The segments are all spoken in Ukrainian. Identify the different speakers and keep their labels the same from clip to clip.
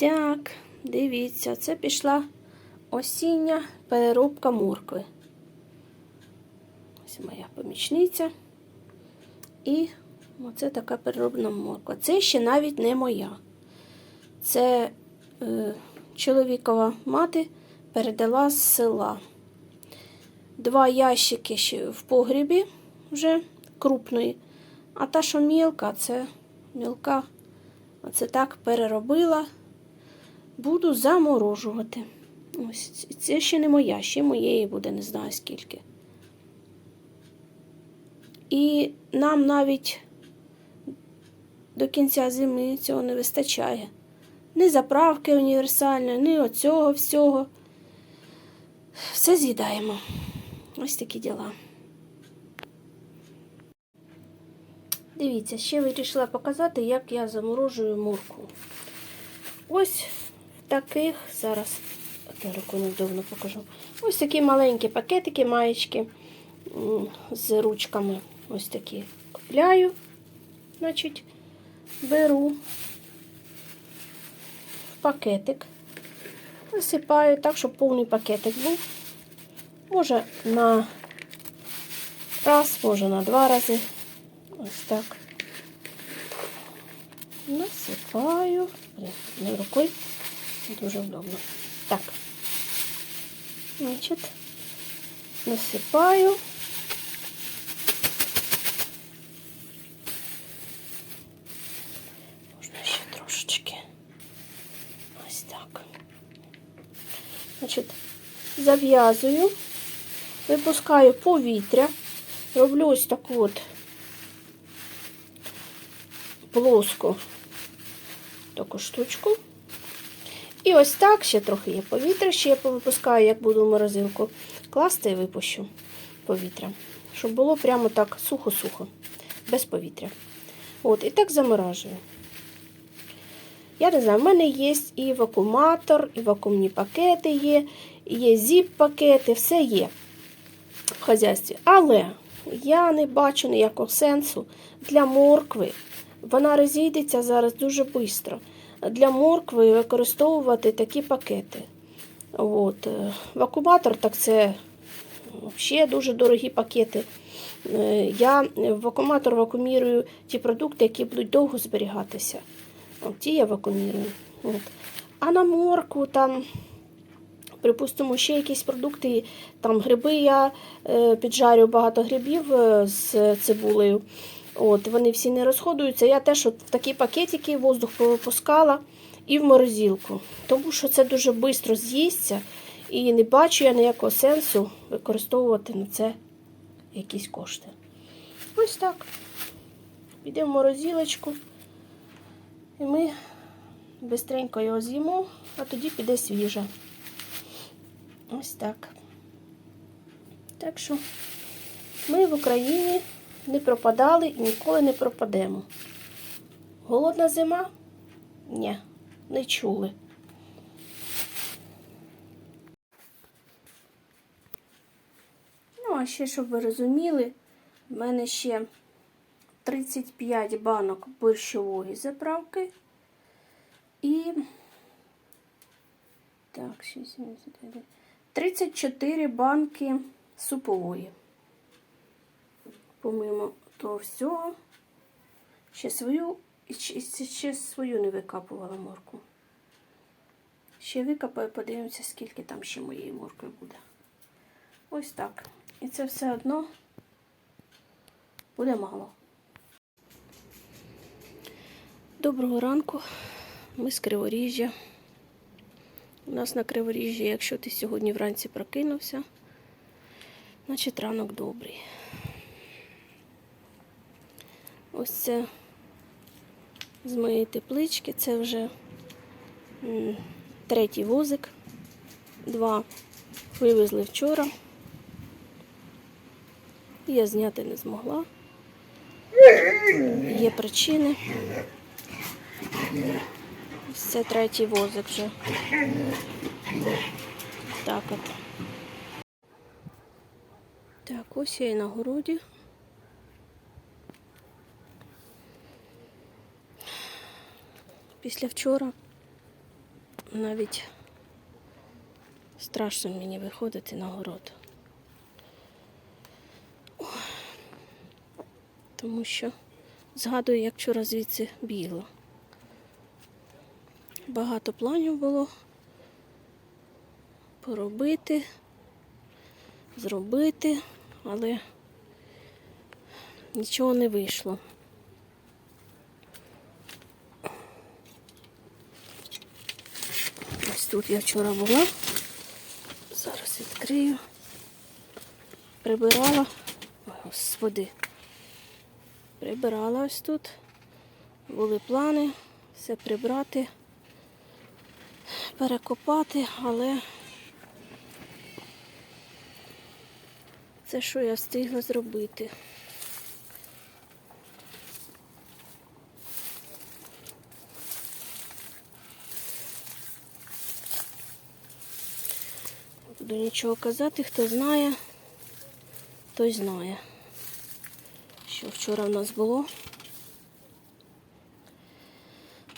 Speaker 1: Так, дивіться, це пішла осіння переробка моркви. Ось моя помічниця. І оце така перероблена морква. Це ще навіть не моя. Це е, чоловікова мати передала з села. Два ящики ще в погрібі вже крупної. А та, що мілка, це мілка. Оце так переробила. Буду заморожувати. Ось це ще не моя, ще моєї буде, не знаю скільки. І нам навіть до кінця зими цього не вистачає. Ні заправки універсальної, ні оцього всього. Все з'їдаємо. Ось такі діла. Дивіться, ще вирішила показати, як я заморожую морку. Ось таких, зараз я рукою невдобно покажу. Ось такі маленькі пакетики, маєчки з ручками. Ось такі купляю. Значить, беру в пакетик, насипаю так, щоб повний пакетик був. Може на раз, може на два рази. Ось так. Насипаю. Рукою. Дуже удобно. Так. Значить, насипаю. Можна ще трошечки. Ось так. Значить, зав'язую, випускаю повітря, роблю ось таку от плоску таку штучку. І ось так, ще трохи є повітря, ще я повипускаю, як буду в морозилку класти і випущу повітря. Щоб було прямо так сухо-сухо, без повітря. От, і так заморажую. Я не знаю, в мене є і вакууматор, і вакуумні пакети є, і є зіп-пакети, все є в хазяйстві. Але я не бачу ніякого сенсу для моркви. Вона розійдеться зараз дуже швидко. Для моркви використовувати такі пакети. От. е, Вакууматор, так це взагалі дуже дорогі пакети. Е, Я в вакууматор вакуумірую ті продукти, які будуть довго зберігатися. От ті я вакуумірую. От. А на моркву там, припустимо, ще якісь продукти, там гриби я е, піджарю багато грибів з цибулею. От, вони всі не розходуються. Я теж от такі пакетики воздух повипускала і в морозилку. Тому що це дуже швидко з'їсться. І не бачу я ніякого сенсу використовувати на це якісь кошти. Ось так. Підемо в морозилочку. І ми швидко його з'їмо, а тоді піде свіже. Ось так. Так що ми в Україні не пропадали і ніколи не пропадемо. Голодна зима? Ні, не чули. Ну, а ще, щоб ви розуміли, в мене ще 35 банок борщової заправки. І так, 6, 34 банки супової. Помимо того всього, ще свою, ще- ще свою не викапувала морку. Ще викопаю, подивимося, скільки там ще моєї моркви буде. Ось так. І це все одно буде мало. Доброго ранку. Ми з Криворіжжя. У нас на Криворіжжі, якщо ти сьогодні вранці прокинувся, значить ранок добрий. Ось це з моєї теплички. Це вже третій возик. Два вивезли вчора. Я зняти не змогла. Є причини. Ось це третій возик вже. Так от. Так, ось я і на городі. Після вчора навіть страшно мені виходити на город. Тому що згадую, як вчора звідси бігла. Багато планів було поробити, зробити, але нічого не вийшло. Ось тут я вчора була. Зараз відкрию. Прибирала. Ой, господи. Прибирала ось тут. Були плани все прибрати, перекопати, але це що я встигла зробити. Буду нічого казати, хто знає, той знає, що вчора в нас було.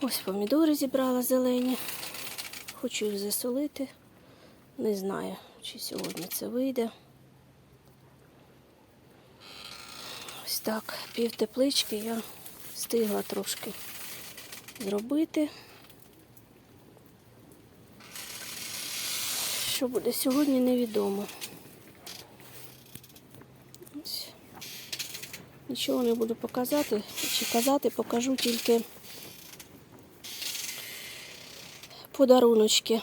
Speaker 1: Ось помідори зібрала зелені. Хочу їх засолити. Не знаю, чи сьогодні це вийде. Ось так, пів теплички я встигла трошки зробити. Що буде сьогодні, невідомо. Нічого не буду показати, чи казати, покажу тільки подаруночки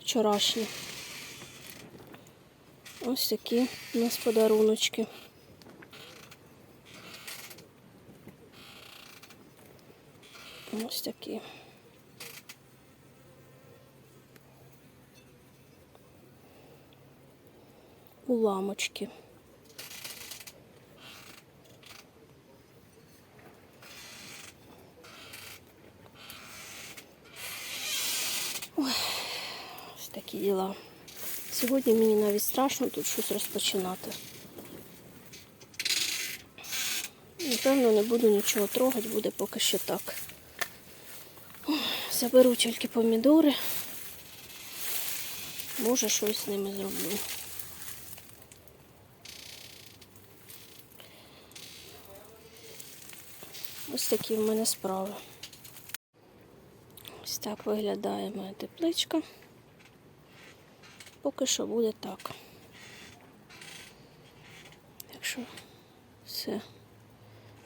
Speaker 1: вчорашні. Ось такі у нас подаруночки. Ось такі. Уламочки. Ось такі діла. Сьогодні мені навіть страшно тут щось розпочинати. Напевно, не буду нічого трогати, буде поки що так. Заберу тільки помідори. Може, щось з ними зроблю. Ось такі в мене справи. Ось так виглядає моя тепличка. Поки що буде так. Якщо все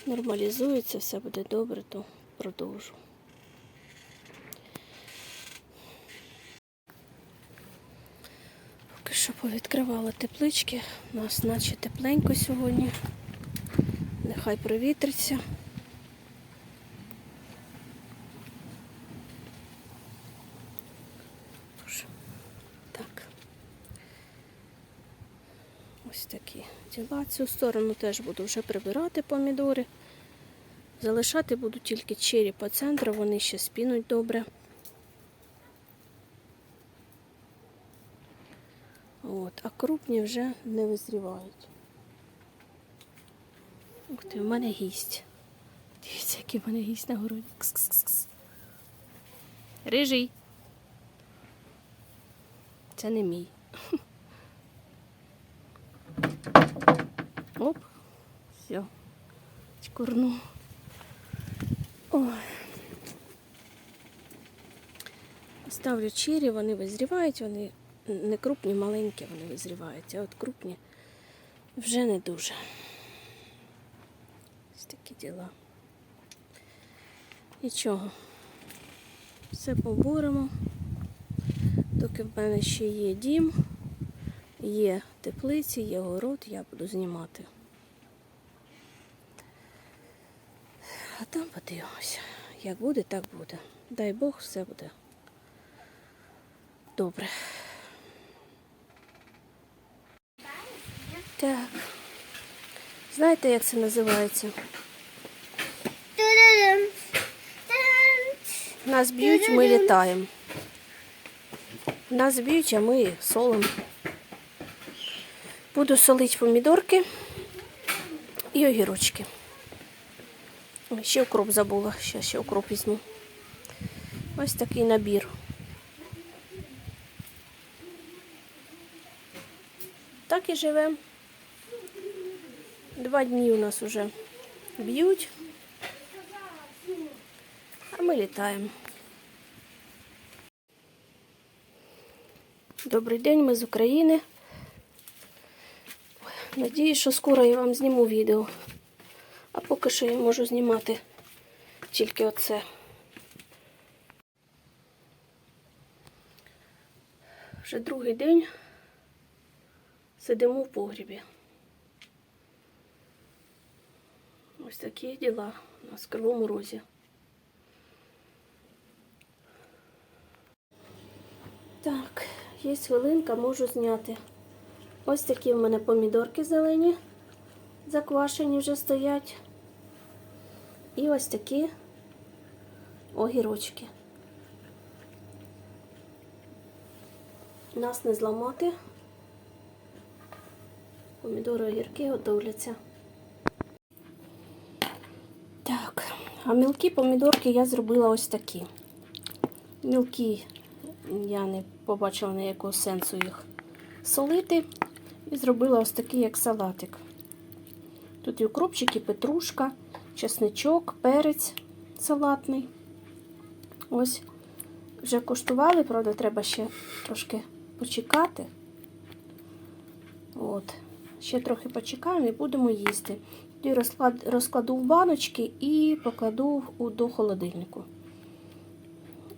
Speaker 1: нормалізується, все буде добре, то продовжу. Поки що повідкривала теплички. У нас наче тепленько сьогодні. Нехай провітриться. Тож, Так. Ось такі діла. Цю сторону теж буду вже прибирати помідори. Залишати буду тільки чері по центру, вони ще спінуть добре. От, а крупні вже не визрівають. Ух ти, в мене гість. Дивіться, який в мене гість на городі. Кс-кс-кс. Рижий. Це не мій. Оп. Все. Чкурну. Ой. Ставлю чері, вони визрівають, вони не крупні, маленькі вони визрівають, а от крупні вже не дуже. Ось такі діла. Нічого. Все поборемо. Доки в мене ще є дім, є теплиці, є город, я буду знімати. А там подивимося. Як буде, так буде. Дай Бог, все буде добре. Так. Знаєте, як це називається? Нас б'ють, ми літаємо. Нас б'ють, а ми солимо. Буду солити помідорки і огірочки. Ще укроп забула, ще ще укроп візьму. Ось такий набір. Так і живемо. Два дні у нас вже б'ють, а ми літаємо. Добрий день, ми з України. Надіюсь, що скоро я вам зніму відео. А поки що я можу знімати тільки оце. Вже другий день сидимо в погрібі. Ось такі діла у нас Розі. Так, є хвилинка, можу зняти. Ось такі в мене помідорки зелені, заквашені вже стоять. І ось такі огірочки. Нас не зламати. Помідори огірки готовляться. Так, а мілкі помідорки я зробила ось такі. Мілкі я не побачила ніякого сенсу їх солити. І зробила ось такий, як салатик. Тут і укропчики, петрушка, чесничок, перець салатний. Ось вже коштували, правда, треба ще трошки почекати. От. Ще трохи почекаємо і будемо їсти. Тоді розклад, розкладу в баночки і покладу до холодильнику.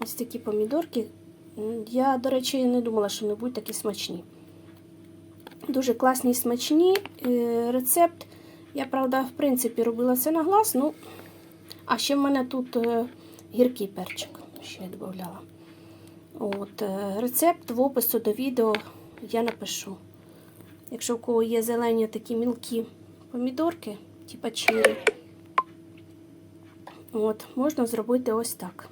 Speaker 1: Ось такі помідорки. Я, до речі, не думала, що вони будуть такі смачні. Дуже класні смачні. Е, Рецепт. Я, правда, в принципі, робила це на глаз. Ну, а ще в мене тут е, гіркий перчик. Ще я додавала. От, е, рецепт в опису до відео я напишу. Якщо в кого є зелені такі мілкі помідорки, типа чирі, от, можна зробити ось так.